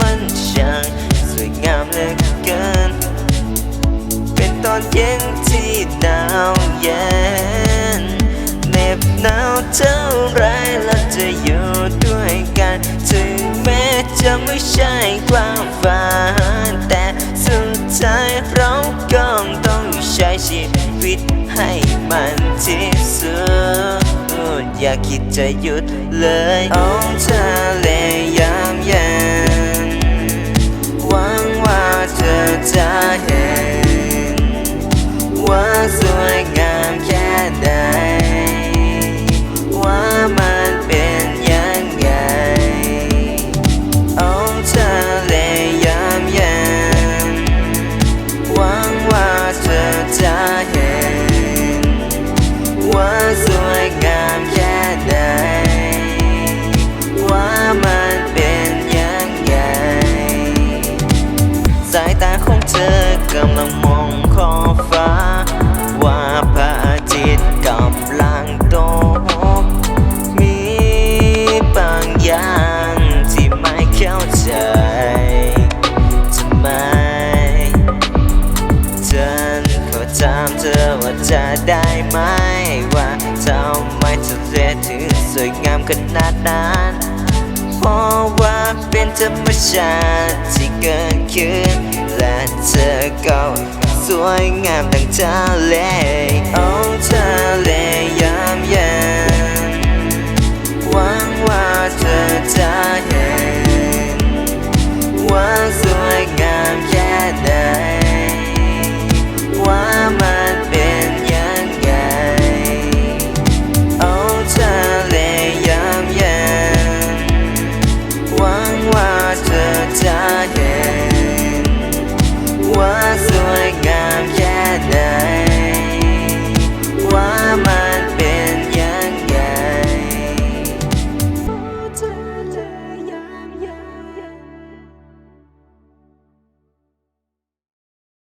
มันช่างสวยงามเหลือเกิน เป็นตอนเย็นที่หนาวเย็นเหน็บหนาวเท่าไรเราจะอยู่ด้วยกัน ถึงแม้จะไม่ใช่ความฝัน แต่สุดท้ายเราก็ต้องใช้ชีวิตให้มันที่สุดอยากคิดจะหยุดเลยำลังมองขอบฟ้า ว่าพระอาทิตย์กำลังตก มีบางอย่างที่ไม่เข้าใจทำไมฉันขอถามเธอว่าจะได้ไหม ว่าทำไมทะเลถึงสวยงามขนาดนั้นเพราะว่าเป็นธรรมชาติที่เกิดขึ้น และเธอก็สวยงามดังทะเล